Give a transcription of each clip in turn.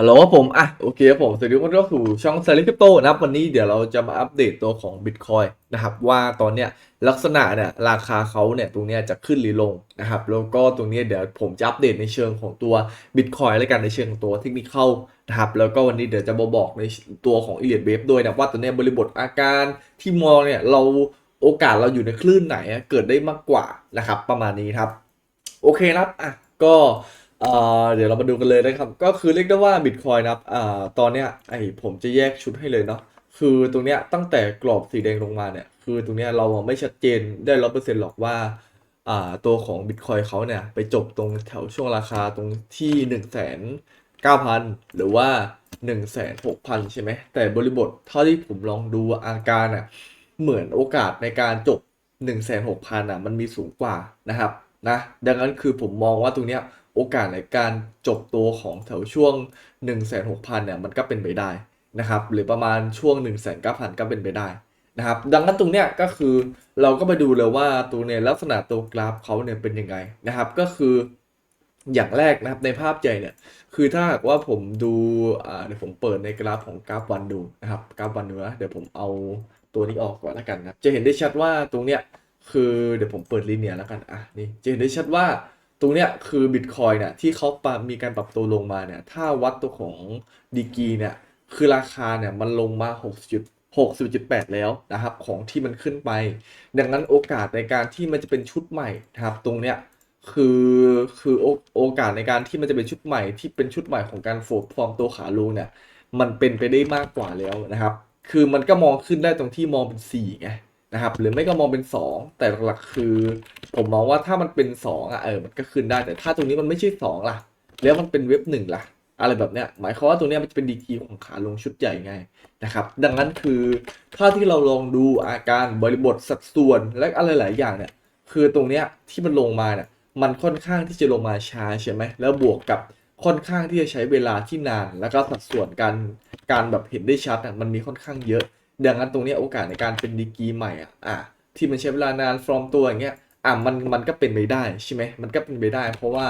ฮัลโหลผมอะโอเคครับผมสวัสดีทุกคนก็คือช่องเซเลคริปโตนะครับวันนี้เดี๋ยวเราจะมาอัปเดตตัวของ Bitcoin นะครับว่าตอนเนี้ยลักษณะเนี่ยราคาเขาเนี่ยตรงเนี้ยจะขึ้นหรือลงนะครับแล้วก็ตรงเนี้ยเดี๋ยวผมจะอัปเดตในเชิงของตัว Bitcoin แล้วกันในเชิงของตัวเทคนิคเข้านะครับแล้วก็วันนี้เดี๋ยวจะมาบอกในตัวของ e l i o t Wave ด้วยนะว่าตอนเนี้ยบริบทอาการที่มองเนี่ยเราโอกาสเราอยู่ในคลื่นไหนเกิดได้มากกว่านะครับประมาณนี้ครับโอเคครับอะก็ เอ่อเดี๋ยวเรามาดูกันเลยนะครับ ก็คือเรียกได้ว่า Bitcoin นะครับอ่าตอนเนี้ยไอผมจะแยกชุดให้เลยเนาะคือตรงเนี้ยตั้งแต่กรอบสีแดงลงมาเนี่ย คือตรงเนี้ยเราไม่ชัดเจนได้ร้อเปอร์เซ็นต์หรอกว่าอ่าตัวของ Bitcoin เขาเนี่ย ไปจบตรงแถวช่วงราคาตรงที่หนึ่งแสนเก้าพันหรือว่าหนึ่งแสนหกพันใช่ไหมแต่บริบทเท่าที่ผมลองดูอาการอะเหมือนโอกาสในการจบ1 6 0 0 0อะมันมีสูงกว่านะครับนะดังนั้นคือผมมองว่าตรงเนี้ย โอกาสในการจบตัวของแถวช่วง 1 6 0 0 0เนี่ยมันก็เป็นไปได้นะครับหรือประมาณช่วง 1 9 0 0 0ก็เป็นไปได้นะครับดังนั้นตรงเนี้ยก็คือเราก็ไปดูเลยว่าตัวเนี่ยลักษณะตัวกราฟเขาเนี่ยเป็นยังไงนะครับก็คืออย่างแรกนะครับในภาพใหญ่เนี่ยคือถ้าหากว่าผมดูอ่าเดี๋ยวผมเปิดในกราฟของกราฟวันดูนะครับกราฟวันดูนะเดี๋ยวผมเอาตัวนี้ออกก่อนแล้วกันนะจะเห็นได้ชัดว่าตรงเนี้ยคือเดี๋ยวผมเปิดลีเนียแล้วกันอะนี่จะเห็นได้ชัดว่า ตรงเนี้ยคือบิตคอยเนี่ยที่เขาปรับมีการปรับตัวลงมาเนี่ย ถ้าวัดตัวของดีกีเนี่ย คือราคาเนี่ยมันลงมา6จุด60.8 แล้วนะครับ ของที่มันขึ้นไป ดังนั้นโอกาสในการที่มันจะเป็นชุดใหม่นะครับ ตรงเนี้ยคือคือโอโอกาสในการที่มันจะเป็นชุดใหม่ที่เป็นชุดใหม่ของการโฟร์ฟอร์มตัวขาลงเนี่ย มันเป็นไปได้มากกว่าแล้วนะครับ คือมันก็มองขึ้นได้ตรงที่มองเป็น4ไง นะครับหรือไม่ก็มองเป็น 2 แต่หลักคือ ผมมองว่าถ้ามันเป็น2อะเออมันก็ขึ้นได้แต่ถ้าตรงนี้มันไม่ใช่2ล่ะ แล้วมันเป็นเว็บหนึ่งล่ะ อะไรแบบเนี้ยหมายความว่าตรงนี้มันจะเป็นดีกรีของขาลงชุดใหญ่ไงนะครับดังนั้นคือถ้าที่เราลองดูอาการบริบทสัดส่วนและอะไรหลายอย่างเนี่ยคือตรงเนี้ยที่มันลงมาเนี่ยมันค่อนข้างที่จะลงมาช้าใช่ไหมแล้วบวกกับค่อนข้างที่จะใช้เวลาที่นาน แล้วก็สัดส่วนการการแบบเห็นได้ชัดอะมันมีค่อนข้างเยอะ ดังนั้นตรงนี้โอกาสในการเป็นดีกีใหม่อะอะที่มันใช้เวลานานฟอร์มตัวอย่างเงี้ยอะมันมันก็เป็นไปได้ใช่ไหมมันก็เป็นไปได้ เพราะว่า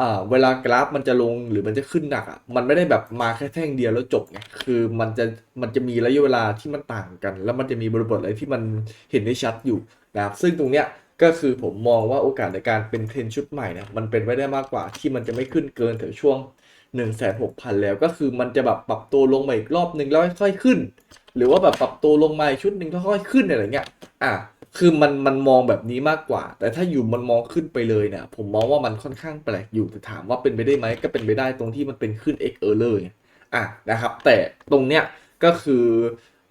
อ่าเวลากราฟมันจะลงหรือมันจะขึ้นหนักอะมันไม่ได้แบบมาแค่แท่งเดียวแล้วจบไงคือมันจะมันจะมีระยะเวลาที่มันต่างกัน แล้วมันจะมีบริบทอะไรที่มันเห็นได้ชัดอยู่นะครับซึ่งตรงเนี้ยก็คือผมมองว่าโอกาสในการเป็นเทรนชุดใหม่เนี่ยมันเป็นไปได้มากกว่าที่มันจะไม่ขึ้นเกินแถวช่วง 1 6 0 0 0แสนหกพันแล้วก็คือมันจะแบบปรับตัวลงมาอีกรอบหนึ่งแล้วค่อยๆขึ้น หรือว่าแบบปรับตัวลงมาชุดหนึ่งแล้วค่อยๆขึ้นอะไรเงี้ยอะคือมันมันมองแบบนี้มากกว่า แต่ถ้าอยู่มันมองขึ้นไปเลยเนี่ยผมมองว่ามันค่อนข้างแปลกอยู่แต่ถามว่าเป็นไปได้ไหมก็เป็นไปได้ตรงที่มันเป็นขึ้น X error ไงอะนะครับ แต่ตรงเนี้ยก็คือ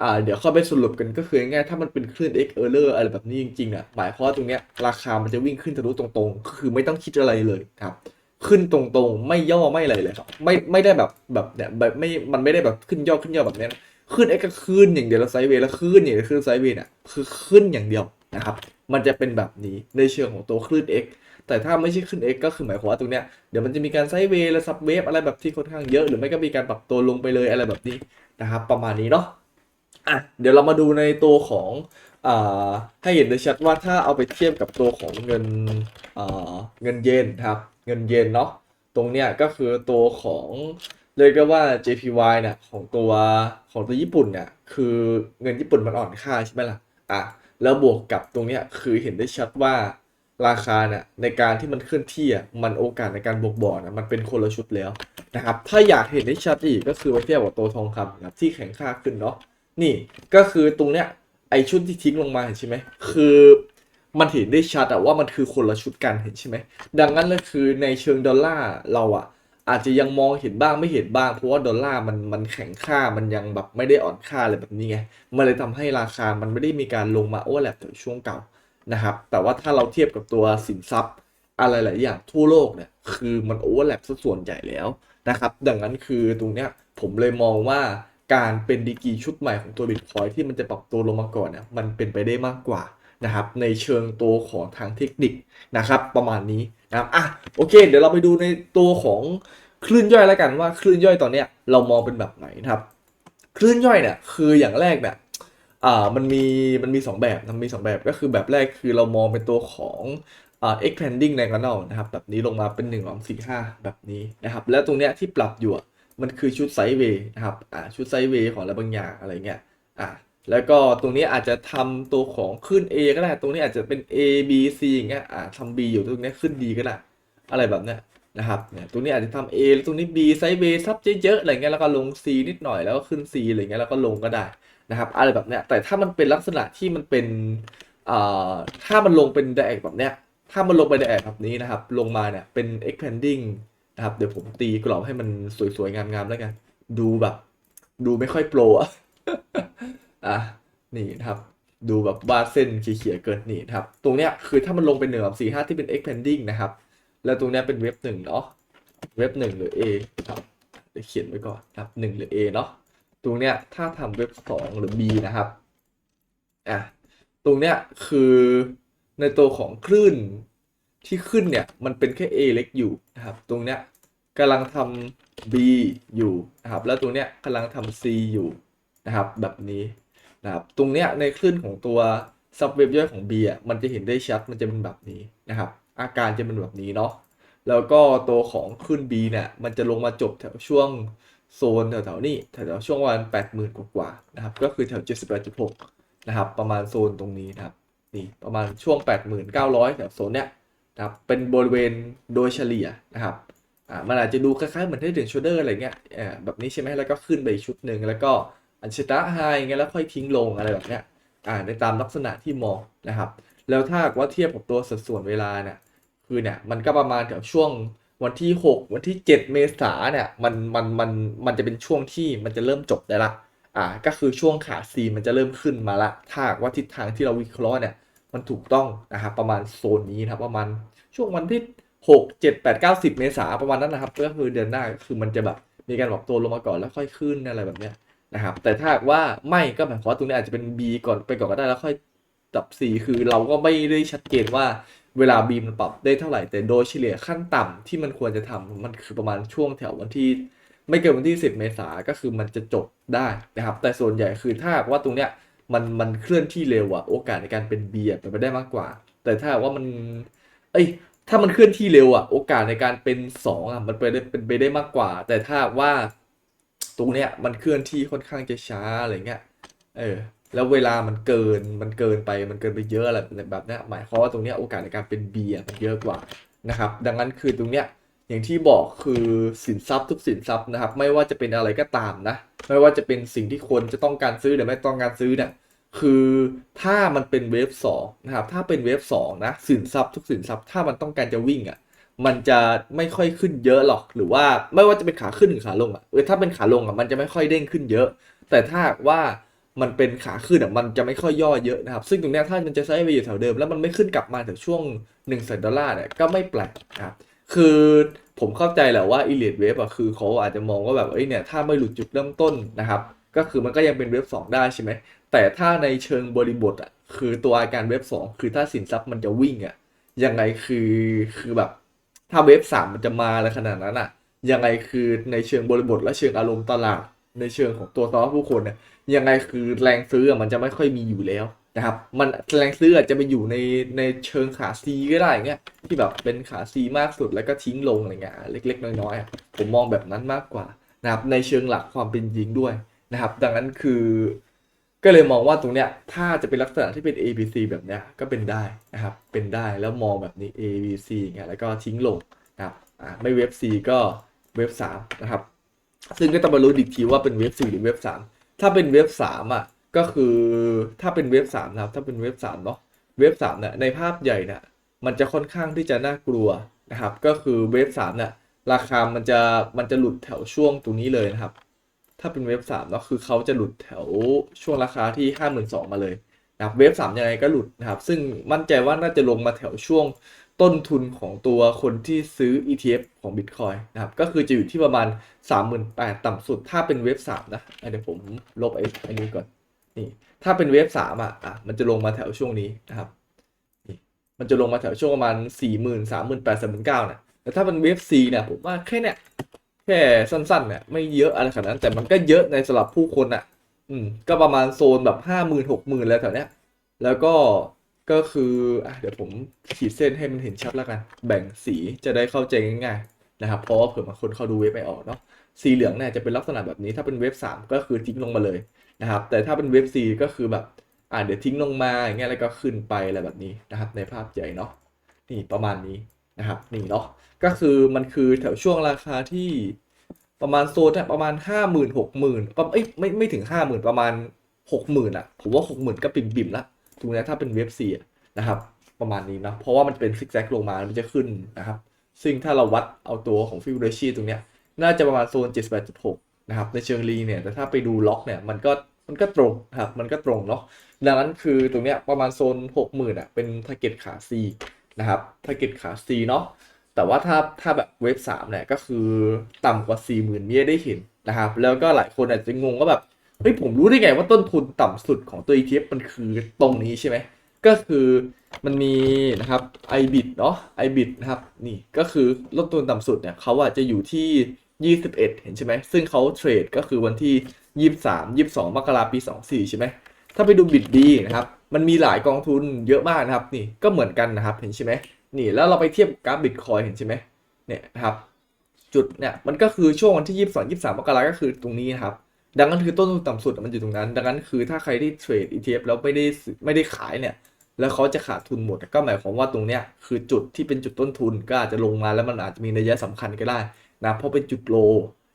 อ่าเดี๋ยวเข้าไปสรุปกันก็คือง่ายๆถ้ามันเป็นคลื่น X error อะไรแบบนี้จริงๆอะหมายความว่าตรงเนี้ยราคามันจะวิ่งขึ้นทะลุตรงๆคือไม่ต้องคิดอะไรเลยครับ ขึ้นตรงๆ ไม่ย่อไม่อะไรเลยครับ ไม่ไม่ได้แบบแบบเนี่ยแบบไม่มันไม่ได้แบบขึ้นย่อขึ้นย่อแบบเนี้ยนะขึ้น X ก็ขึ้นอย่างเดียวแล้วไซด์เวย์แล้วขึ้นอย่างเดียวขึ้นไซด์เวย์เนี่ยคือขึ้นอย่างเดียวนะครับ มันจะเป็นแบบนี้ในเชิงของตัวคลื่น X แต่ถ้าไม่ใช่ขึ้น X ก็คือหมายความว่าตรงเนี้ยเดี๋ยวมันจะมีการไซด์เวย์และซับเวฟอะไรแบบที่ค่อนข้างเยอะหรือไม่ก็มีการปรับตัวลงไปเลยอะไรแบบนี้นะครับ ประมาณนี้เนาะอะเดี๋ยวเรามาดูในตัวของอ่าให้เห็นได้ชัดว่าถ้าเอาไปเทียบกับตัวของเงินอ่าเงินเยนครับ เงินเยนเนาะตรงเนี้ยก็คือตัวของเรียกว่า JPY เนี่ยของตัวของตัวญี่ปุ่นเนี่ยคือเงินญี่ปุ่นมันอ่อนค่าใช่ไหมล่ะอะแล้วบวกกับตรงเนี้ยคือเห็นได้ชัดว่าราคาเนี่ยในการที่มันเคลื่อนที่อะมันโอกาสในการบวกบ่อนะมันเป็นคนละชุดแล้วนะครับถ้าอยากเห็นได้ชัดอีกก็คือไปเทียบกับตัวทองคำนะครับที่แข็งค่าขึ้นเนาะนี่ก็คือตรงเนี้ยไอชุดที่ทิ้งลงมาเห็นใช่ไหมคือ มันเห็นได้ชัดอะว่ามันคือคนละชุดกันเห็นใช่ไหมดังนั้นเลยคือในเชิงดอลลาร์เราอะอาจจะยังมองเห็นบ้างไม่เห็นบ้างเพราะว่าดอลลาร์มันมันแข็งค่ามันยังแบบไม่ได้อ่อนค่าอะไรแบบนี้ไงมันเลยทำให้ราคามันไม่ได้มีการลงมาโอ้แลบถึงช่วงเก่านะครับ แต่ว่าถ้าเราเทียบกับตัวสินทรัพย์อะไรหลายอย่างทั่วโลกเนี่ยคือมันโอเวอร์แลปซะส่วนใหญ่แล้วนะครับ ดังนั้นคือตรงเนี้ยผมเลยมองว่าการเป็นดีกีชุดใหม่ของตัวบิตคอยที่มันจะปรับตัวลงมาก่อนเนี่ยมันเป็นไปได้มากกว่า นะครับในเชิงตัวของทางเทคนิคนะครับประมาณนี้นะครับอะโอเค เดี๋ยวเราไปดูในตัวของคลื่นย่อยแล้วกันว่าคลื่นย่อยตอนเนี้ยเรามองเป็นแบบไหนนะครับคลื่นย่อยเนี่ยคืออย่างแรกเนี่ยอ่ามันมีมันมีสองแบบมันมีสองแบบก็คือแบบแรกคือเรามองเป็นตัวของอ่า expanding diagonal นะครับแบบนี้ลงมาเป็น1 2 4 5แบบนี้นะครับแล้วตรงเนี้ยที่ปรับอยู่มันคือชุดไซด์เวย์นะครับอ่าชุดไซด์เวย์ของอะไรบางอย่างอะไรเงี้ยอ่า แล้วก็ตรงนี้อาจจะทำตัวของขึ้น A ก็ได้ ตรงนี้อาจจะเป็น A B C อย่างเงี้ยอ่าทำ B อยู่ตรงนี้ขึ้น D ก็ได้อะไรแบบเนี้ยนะครับเนี่ยตรงนี้อาจจะทำ A แล้วตรงนี้ B ไซด์เวย์ซับเยอะๆอะไรเงี้ยแล้วก็ลง C นิดหน่อยแล้วก็ขึ้น C อะไรเงี้ยแล้วก็ลงก็ได้นะครับ อะไรแบบเนี้ยแต่ถ้ามันเป็นลักษณะที่มันเป็นอ่าถ้ามันลงเป็นไดแอกแบบเนี้ยถ้ามันลงไปไดแอกแบบนี้นะครับ ลงมาเนี่ยเป็น expanding นะครับ เดี๋ยวผมตีกรอบให้มันสวยๆ งามๆ แล้วกัน ดูแบบ ดูไม่ค่อยโปรอะ อะนี่นะครับ ดูแบบวาดเส้นเขียๆเกินนี่นะครับ ตรงเนี้ยคือถ้ามันลงเป็นหนึ่งกับสี่ห้าที่เป็น expanding นะครับ แล้วตรงเนี้ยเป็นเว็บหนึ่งเนาะเว็บหนึ่งหรือ A ครับเดี๋ยวเขียนไว้ก่อนนะครับหนึ่งหรือ A เนาะตรงเนี้ยถ้าทำเว็บสองหรือ B นะครับอะตรงเนี้ยคือในตัวของคลื่นที่ขึ้นเนี่ยมันเป็นแค่ A เล็กอยู่นะครับ ตรงเนี้ยกำลังทำ B อยู่นะครับ แล้วตรงเนี้ยกำลังทำ C อยู่นะครับ แบบนี้ นะครับตรงเนี้ยในคลื่นของตัวซับเว็บย่อยของ B อะมันจะเห็นได้ชัดมันจะเป็นแบบนี้นะครับ อาการจะเป็นแบบนี้เนาะแล้วก็ตัวของคลื่น B เนี่ยมันจะลงมาจบแถวช่วงโซนแถวๆนี้แถวๆช่วงวันแปดหมื่นกว่าๆนะครับก็คือแถวเจ็ดสิบแปดจุดหกนะครับ ประมาณโซนตรงนี้นะครับนี่ประมาณช่วง 8,900 แถวโซนเนี้ยนะครับเป็นบริเวณโดยเฉลี่ยนะครับอ่ามันอาจจะดูคล้ายๆเหมือนที่ถึงโชเดอร์อะไรเงี้ยอ่อแบบนี้ใช่ไหมแล้วก็ขึ้นไปอีกชุดหนึ่งแล้วก็ อันชตาไฮเงี้ยแล้วค่อยทิ้งลงอะไรแบบเนี้ยอ่าในตามลักษณะที่มองนะครับ แล้วถ้าว่าเทียบกับตัวสัดส่วนเวลาเนี่ยคือเนี่ยมันก็ประมาณแถวช่วงวันที่ 6 วันที่ 7 เมษาเนี่ยมันมันมันมันจะเป็นช่วงที่มันจะเริ่มจบได้ละอ่าก็คือช่วงขา C มันจะเริ่มขึ้นมาละ ถ้าว่าทิศทางที่เราวิเคราะห์เนี่ยมันถูกต้องนะครับประมาณโซนนี้นะครับประมาณช่วงวันที่ 6 7 8 9 10 เมษาประมาณนั้นนะครับก็คือเดือนหน้าคือมันจะแบบมีการบอกตัวลงมาก่อนแล้วค่อยขึ้นอะไรแบบเนี้ย นะครับ แต่ถ้าว่าไม่ก็หมายความว่าตรงนี้อาจจะเป็น B ก่อนไปก่อนก็ได้แล้วค่อยดับ C คือเราก็ไม่ได้ชัดเจนว่าเวลา B มันปรับได้เท่าไหร่แต่โดยเฉลี่ยขั้นต่ำที่มันควรจะทำมันคือประมาณช่วงแถววันที่ ไม่เกินวันที่ 10 เมษาก็คือมันจะจบได้นะครับ แต่ส่วนใหญ่คือถ้าว่าตรงเนี้ยมันมันเคลื่อนที่เร็วอะโอกาสในการเป็น B อะเป็นไปได้มากกว่า แต่ถ้าว่ามัน เอ้ยถ้ามันเคลื่อนที่เร็วอะโอกาสในการเป็น2อะมันไปได้เป็นไปได้มากกว่า แต่ถ้าว่า ตรงเนี้ยมันเคลื่อนที่ค่อนข้างจะช้าอะไรเงี้ย เออ แล้วเวลามันเกินมันเกินไปมันเกินไปเยอะอะไรแบบนี้หมายความว่าตรงเนี้ยโอกาสในการเป็น B อะมันเยอะกว่านะครับ ดังนั้นคือตรงเนี้ยอย่างที่บอกคือสินทรัพย์ทุกสินทรัพย์นะครับ ไม่ว่าจะเป็นอะไรก็ตามนะ ไม่ว่าจะเป็นสิ่งที่คนจะต้องการซื้อหรือไม่ต้องการซื้อเนี่ยคือถ้ามันเป็นเวฟสองนะครับถ้าเป็นเวฟสองนะสินทรัพย์ทุกสินทรัพย์ถ้ามันต้องการจะวิ่งอะ มันจะไม่ค่อยขึ้นเยอะหรอก หรือว่าไม่ว่าจะเป็นขาขึ้นหรือขาลงอะเออถ้าเป็นขาลงอะมันจะไม่ค่อยเด้งขึ้นเยอะ แต่ถ้าว่ามันเป็นขาขึ้นอะมันจะไม่ค่อยย่อเยอะนะครับ ซึ่งตรงนี้ถ้ามันจะใช้ไปอยู่แถวเดิม แล้วมันไม่ขึ้นกลับมาถึงช่วง1นึ่งแสนดอลลาร์เนี่ยก็ไม่แปลกนะครับคือผมเข้าใจแหละว่า e l i t e Wave อะคือเขาอาจจะมองว่าแบบเอ้ยเนี่ยถ้าไม่หลุดจุดเริ่มต้นนะครับ ก็คือมันก็ยังเป็นเว็บ2ได้ใช่ไหมแต่ถ้าในเชิงบริบทอะคือตัวอาการเว็บ2คือถ้าสินทรัพย์มันจะวิ่งอะยังไงคือคือแบบ ถ้าเว็บ3มันจะมาอะไรขนาดนั้นอะยังไงคือในเชิงบริบทและเชิงอารมณ์ตลาด ในเชิงของตัวตลาดผู้คนเนี่ยยังไงคือแรงซื้ออะมันจะไม่ค่อยมีอยู่แล้วนะครับมันแรงซื้ออาจจะไปอยู่ในในเชิงขา C ก็ได้เงี้ยที่แบบเป็นขา C มากสุดแล้วก็ทิ้งลงอะไรเงี้ยเล็ก ๆ น้อยๆอะผมมองแบบนั้นมากกว่านะครับในเชิงหลักความเป็นจริงด้วยนะครับ ดังนั้นคือ ก็เลยมองว่าตรงเนี้ยถ้าจะเป็นลักษณะที่เป็น A B C แบบเนี้ยก็เป็นได้นะครับเป็นได้แล้วมองแบบนี้ A B C อย่างเงี้ยแล้วก็ทิ้งลงนะครับอ่าไม่เว็บ C ก็เว็บ3นะครับซึ่งก็ต้องมารู้อีกทีว่าเป็นเว็บ4หรือเว็บ3ถ้าเป็นเว็บ3อะก็คือถ้าเป็นเว็บ3นะครับถ้าเป็นเว็บ3เนาะเว็บ3เนี่ยในภาพใหญ่เนี่ยมันจะค่อนข้างที่จะน่ากลัวนะครับก็คือเว็บ3เนี่ยราคามันจะมันจะหลุดแถวช่วงตรงนี้เลยนะครับ ถ้าเป็นเว็บ3เนะคือเขาจะหลุดแถวช่วงราคาที่52,000มาเลยนะครับเว็บ3ยังไงก็หลุดนะครับ ซึ่งมั่นใจว่าน่าจะลงมาแถวช่วงต้นทุนของตัวคนที่ซื้อ ETF ของ Bitcoin นะครับ ก็คือจะอยู่ที่ประมาณ 38,000ต่ำสุด ถ้าเป็นเว็บ3นะอะเดี๋ยวผมลบไอ้อ้นี้ก่อน นี่ ถ้าเป็นเว็บ3อะอะ มันจะลงมาแถวช่วงนี้นะครับ นี่ มันจะลงมาแถวช่วงประมาณ 40,000 38,000 9เนี่ยแต่ถ้าเป็นเว็บ C เนี่ย ผมว่าแค่เนี่ย แค่สั้นๆเนี่ยไม่เยอะอะไรขนาดนั้น แต่มันก็เยอะในสำหรับผู้คนอะ อืม ก็ประมาณโซนแบบ50,000 60,000แล้วแถวเนี้ย แล้วก็ก็คืออะเดี๋ยวผมขีดเส้นให้มันเห็นชัดแล้วกัน แบ่งสีจะได้เข้าใจง่ายๆนะครับ เพราะว่าเผื่อบางคนเขาดูเว็บไม่ออกเนาะสีเหลืองเนี่ยจะเป็นลักษณะแบบนี้ถ้าเป็นเว็บ 3 ก็คือทิ้งลงมาเลยนะครับ แต่ถ้าเป็นเว็บ 4 ก็คือแบบอ่าเดี๋ยวทิ้งลงมาอย่างเงี้ยแล้วก็ขึ้นไปอะไรแบบนี้นะครับ ในภาพใหญ่เนาะนี่ประมาณนี้ นะครับนี่เนาะก็คือมันคือแถวช่วงราคาที่ประมาณโซนประมาณห้าหมื่นหกหมื่นก็เอ้ยไม่ไม่ถึงห้าหมื่นประมาณหกหมื่นอะผมว่าหกหมื่นก็ปิ่มปิ่มละตรงนี้ถ้าเป็นเว็บสี่นะครับ ประมาณนี้นะเพราะว่ามันเป็นซิกแซกลงมามันจะขึ้นนะครับ ซึ่งถ้าเราวัดเอาตัวของฟิ b เ n ชีตรงเนี้ยน่าจะประมาณโซน 78.6 นะครับ ในเชิงลีเนี่ย แต่ถ้าไปดูล็อกเนี่ย มันก็มันก็ตรงนะครับ มันก็ตรงเนาะ ดังนั้นคือตรงเนี้ยประมาณโซน 60,000อะ เป็นทาร์เก็ตขา C นะครับทาร์เก็ตขา C เนาะแต่ว่าถ้าถ้าแบบเว็บ3เนี่ยก็คือต่ำกว่า 40,000เนี่ยได้เห็นนะครับ แล้วก็หลายคนอาจจะงงว่าแบบเฮ้ยผมรู้ได้ไงว่าต้นทุนต่ำสุดของตัว ETF มันคือตรงนี้ใช่ไหมก็คือมันมีนะครับ iBit เนาะ iBit นะครับนี่ก็คือลดต้นต่ำสุดเนี่ยเขาอะจะอยู่ที่ 21 เห็นใช่ไหมซึ่งเขาเทรดก็คือวันที่ 23 22 มกราปี 24 ใช่ไหมถ้าไปดู Bit D นะครับ มันมีหลายกองทุนเยอะมากนะครับ นี่ก็เหมือนกันนะครับเห็นใช่ไหมนี่แล้วเราไปเทียบกราฟ Bitcoin เห็นใช่ไหมเนี่ยนะครับจุดเนี่ยมันก็คือช่วงวันที่22 23มมกราก็คือตรงนี้นะครับ ดังนั้นคือต้นทุนต่ำสุดมันอยู่ตรงนั้น ดังนั้นคือถ้าใครที่เทรด ETF แล้วไม่ได้ไม่ได้ขายเนี่ยแล้วเขาจะขาดทุนหมดก็หมายความว่าตรงเนี้ยคือจุดที่เป็นจุดต้นทุนก็อาจจะลงมาแล้วมันอาจจะมีนัยสำคัญก็ได้นะเพราะเป็นจุดโล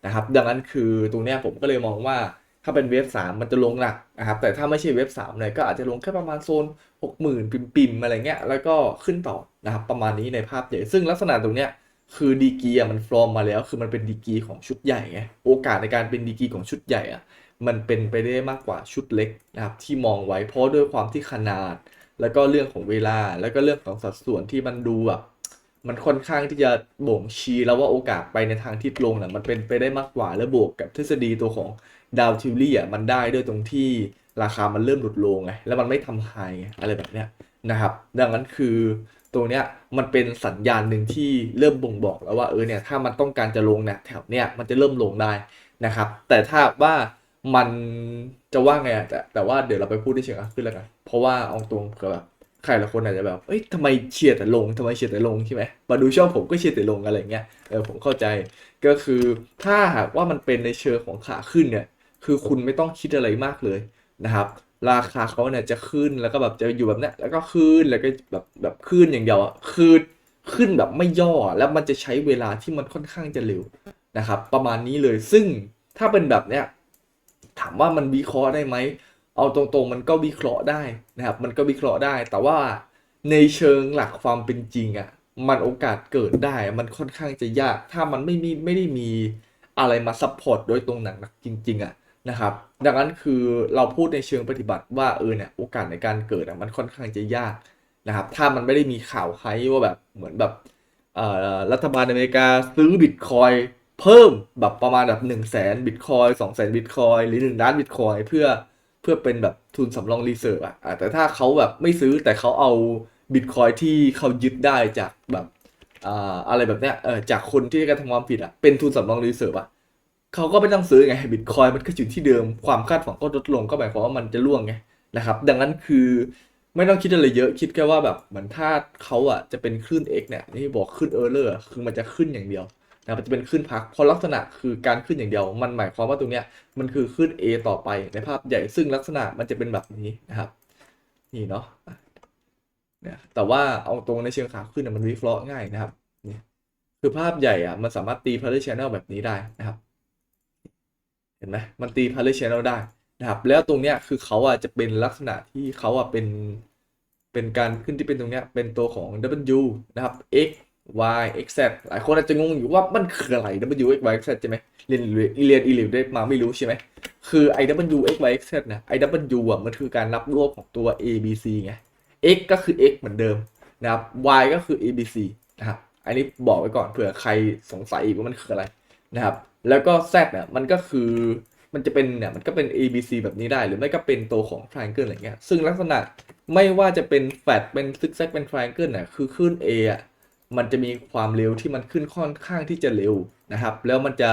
นะครับดังนั้นคือตรงเนี้ยผมก็เลยมองว่า ถ้าเป็นเว็บ3มันจะลงหนักนะครับ แต่ถ้าไม่ใช่เว็บ3เนี่ยก็อาจจะลงแค่ประมาณโซน60,000ปิ่มๆอะไรเงี้ย แล้วก็ขึ้นต่อนะครับ ประมาณนี้ในภาพใหญ่ ซึ่งลักษณะตรงเนี้ยคือดีกีอะมันฟอร์มมาแล้ว คือมันเป็นดีกีของชุดใหญ่ไง โอกาสในการเป็นดีกีของชุดใหญ่อะมันเป็นไปได้มากกว่าชุดเล็กนะครับ ที่มองไว้เพราะด้วยความที่ขนาด แล้วก็เรื่องของเวลา แล้วก็เรื่องของสัดส่วนที่มันดูแบบ มันค่อนข้างที่จะบ่งชี้แล้วว่าโอกาสไปในทางทิศลงน่ะมันเป็นไปได้มากกว่า และบวกกับทฤษฎีตัวของดาวทิวลี่อะมันได้ด้วยตรงที่ราคามันเริ่มหลุดลงไงแล้วมันไม่ทำไฮไงอะไรแบบเนี้ยนะครับ ดังนั้นคือตัวเนี้ยมันเป็นสัญญาณหนึ่งที่เริ่มบ่งบอกแล้วว่าเออเนี่ยถ้ามันต้องการจะลงเนี่ยแถวเนี้ยมันจะเริ่มลงได้นะครับ แต่ถ้าว่ามันจะว่าไงอะแต่แต่ว่าเดี๋ยวเราไปพูดที่เชิงขึ้นแล้วกันเพราะว่าเอาตรงเผื่อแบบ ใครหลายคนอาจจะแบบ เอ้ยทำไมเชียร์แต่ลงทำไมเชียร์แต่ลงใช่ไหมมาดูช่องผมก็เชียร์แต่ลงอะไรเงี้ย เออผมเข้าใจ ก็คือถ้าหากว่ามันเป็นในเชิงของขาขึ้นเนี่ย คือคุณไม่ต้องคิดอะไรมากเลยนะครับ ราคาเขาเนี่ยจะขึ้นแล้วก็แบบจะอยู่แบบเนี้ยแล้วก็ขึ้นแล้วก็แบบแบบขึ้นอย่างเดียวอะ คือขึ้นแบบไม่ย่อ แล้วมันจะใช้เวลาที่มันค่อนข้างจะเร็วนะครับ ประมาณนี้เลย ซึ่งถ้าเป็นแบบเนี้ย ถามว่ามันวิเคราะห์ได้ไหม เอาตรงๆมันก็วิเคราะห์ได้นะครับ มันก็วิเคราะห์ได้ แต่ว่าในเชิงหลักความเป็นจริงอะ มันโอกาสเกิดได้ มันค่อนข้างจะยาก ถ้ามันไม่มีไม่ได้มีอะไรมาซัพพอร์ตโดยตรงหนักๆจริง ๆอะนะครับ ดังนั้นคือเราพูดในเชิงปฏิบัติว่าเออเนี่ยโอกาสในการเกิดอะมันค่อนข้างจะยากนะครับ ถ้ามันไม่ได้มีข่าวไฮว่าแบบเหมือนแบบรัฐบาลอเมริกาซื้อบิตคอยเพิ่มแบบประมาณแบบหนึ่งแสนบิตคอยสองแสนบิตคอยหรือหนึ่งล้านบิตคอยเพื่อ เพื่อเป็นแบบทุนสำรองรีเซิร์ฟอะอะแต่ถ้าเขาแบบไม่ซื้อแต่เขาเอาบิตคอยที่เขายึดได้จากแบบอ่าอะไรแบบเนี้ยเออจากคนที่กระทำความผิดอะเป็นทุนสำรองรีเซิร์ฟอะเขาก็ไม่ต้องซื้อไงบิตคอยมันก็อยู่ที่เดิมความคาดหวังก็ลดลงก็หมายความว่ามันจะร่วงไงนะครับ ดังนั้นคือไม่ต้องคิดอะไรเยอะคิดแค่ว่าแบบเหมือนถ้าเขาอะจะเป็นคลื่น X เนี่ยที่บอกคลื่นเออร์เลอร์คือมันจะขึ้นอย่างเดียว นะมันจะเป็นคลื่นพักเพราะลักษณะคือการขึ้นอย่างเดียว มันหมายความว่าตรงเนี้ยมันคือขึ้น A ต่อไปในภาพใหญ่ซึ่งลักษณะมันจะเป็นแบบนี้นะครับนี่เนาะเนี่ยแต่ว่าเอาตรงในเชิงขาขึ้นน่ะมันวิเคราะห์ง่ายนะครับนี่คือภาพใหญ่อะมันสามารถตี parallel channel แบบนี้ได้นะครับ เห็นไหมมันตี parallel channel ได้นะครับแล้วตรงเนี้ยคือเขาอะจะเป็นลักษณะที่เขาอะเป็นเป็นการขึ้นที่เป็นตรงเนี้ยเป็นตัวของ W นะครับ X Y X Z หลายคนอาจจะงงอยู่ว่ามันคืออะไร W X Y X Z ใช่ไหมเรียนเรียนอีลิวได้มาไม่รู้ใช่ไหมคือ i w x y x z นี่ย i w อะมันคือการนับรวบของตัว a b c ไง x ก็คือ x เหมือนเดิมนะครับ y ก็คือ a b c นะครับอันนี้บอกไว้ก่อนเผื่อใครสงสัยอีกว่ามันคืออะไรนะครับ แล้วก็ z เนี่ยมันก็คือมันจะเป็นเนี่ยมันก็เป็น a b c แบบนี้ได้หรือไม่ก็เป็นตัวของ triangle อะไรเงี้ยซึ่งลักษณะไม่ว่าจะเป็น flat เป็น zigzag เป็น triangle เนี่ยคือขึ้น a อะ มันจะมีความเร็วที่มันขึ้นค่อนข้างที่จะเร็วนะครับ แล้วมันจะ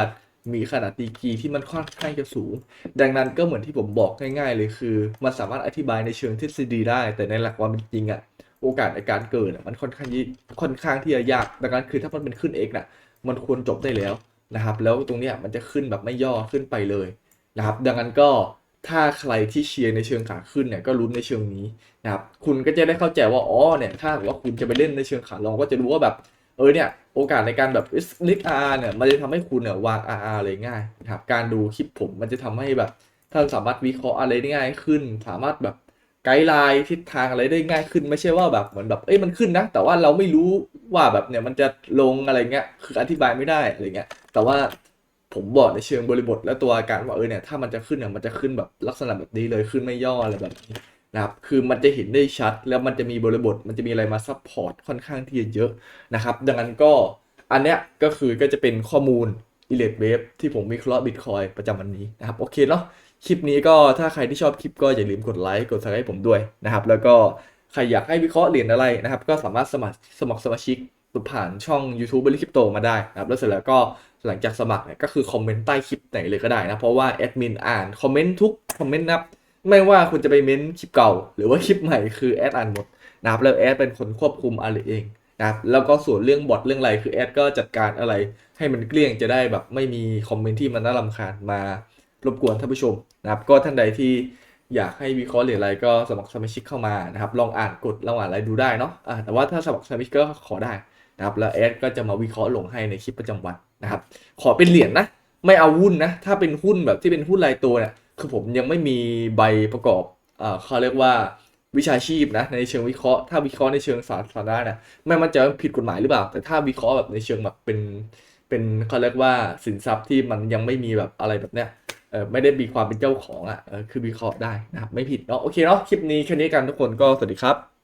มีขนาดดีกรีที่มันค่อนข้างจะสูง ดังนั้นก็เหมือนที่ผมบอกง่าย ๆ เลยคือ มันสามารถอธิบายในเชิงทฤษฎีได้ แต่ในหลักความเป็นจริงอะโอกาสในการเกิดมันค่อนข้างยี่ค่อนข้างที่จะยากดังนั้นคือถ้ามันเป็นขึ้น x น่ะมันควรจบได้แล้วนะครับ แล้วตรงเนี้ยมันจะขึ้นแบบไม่ย่อขึ้นไปเลยนะครับ ดังนั้นก็ ถ้าใครที่เชียร์ในเชิงขาขึ้นเนี่ยก็ลุ้นในเชิงนี้นะครับคุณก็จะได้เข้าใจว่าอ๋อเนี่ยถ้าว่าคุณจะไปเล่นในเชิงขาลองก็จะรู้ว่าแบบเออเนี่ยโอกาสในการแบบลิกอาร์เนี่ยมันจะทำให้คุณเนี่ยวาง RR เลยง่ายนะครับการดูคลิปผมมันจะทำให้แบบท่านสามารถวิเคราะห์อะไรได้ง่ายขึ้น สามารถแบบไกด์ไลน์ทิศทางอะไรได้ง่ายขึ้น ไม่ใช่ว่าแบบเหมือนแบบเอ้ยมันขึ้นนะ แต่ว่าเราไม่รู้ว่าแบบเนี่ยมันจะลงอะไรเงี้ยคืออธิบายไม่ได้อะไรเงี้ยแต่ว่า ผมบอกในเชิงบริบทและตัวอาการว่าเออเนี่ยถ้ามันจะขึ้นเนี่ยมันจะขึ้นแบบลักษณะแบบนี้เลยขึ้นไม่ย่ออะไรแบบนี้นะครับคือมันจะเห็นได้ชัดแล้วมันจะมีบริบทมันจะมีอะไรมาซัพพอร์ตค่อนข้างที่จะเยอะนะครับดังนั้นก็อันเนี้ยก็คือก็จะเป็นข้อมูลอิเลดเวฟที่ผมวิเคราะห์บิตคอยประจำวันนี้นะครับโอเคเนาะคลิปนี้ก็ถ้าใครที่ชอบคลิปก็อย่าลืมกดไลค์กดซับสไครต์ผมด้วยนะครับแล้วก็ใครอยากให้วิเคราะห์เหรียญอะไรนะครับ ก็สามารถสมัครสมัครสมาชิกผ่านช่อง YouTube บริคริปโตมาได้นะครับแล้วเสร็จแล้วก็ หลังจากสมัครเนี่ยก็คือคอมเมนต์ใต้คลิปไหนเลยก็ได้นะ เพราะว่าแอดมินอ่านคอมเมนต์ทุกคอมเมนต์นะครับ ไม่ว่าคุณจะไปเม้นต์คลิปเก่า หรือว่าคลิปใหม่คือแอดอ่านหมดนะครับแล้วแอดเป็นคนควบคุมอะไรเองนะครับแล้วก็ส่วนเรื่องบอทเรื่องอะไรคือแอดก็จัดการอะไร ให้มันเกลี้ยงจะได้แบบไม่มีคอมเมนต์ที่มันน่ารำคาญมารบกวนท่านผู้ชมนะครับก็ท่านใดที่อยากให้วิเคราะห์หรืออะไรก็สมัครสมาชิกเข้ามานะครับลองอ่านกดลองอ่านอะไรดูได้เนาะแต่ว่าถ้าสมัครสมาชิกก็ขอได้ นะครับแล้วแอดก็จะมาวิเคราะห์ลงให้ในคลิปประจำวันนะครับ ขอเป็นเหรียญนะไม่เอาหุ้นนะ ถ้าเป็นหุ้นแบบที่เป็นหุ้นรายตัวเนี่ยคือผมยังไม่มีใบประกอบอ่าเขาเรียกว่าวิชาชีพนะในเชิงวิเคราะห์ถ้าวิเคราะห์ในเชิงสาธารณะเนี่ยไม่มันจว่าผิดกฎหมายหรือเปล่า แต่ถ้าวิเคราะห์แบบในเชิงแบบเป็นเป็นเขาเรียกว่าสินทรัพย์ที่มันยังไม่มีแบบอะไรแบบเนี้ยเออไม่ได้มีความเป็นเจ้าของอะคือวิเคราะห์ได้นะครับไม่ผิดเนาะโอเคเนาะคลิปนี้แค่นี้กันทุกคนก็สวัสดีครับ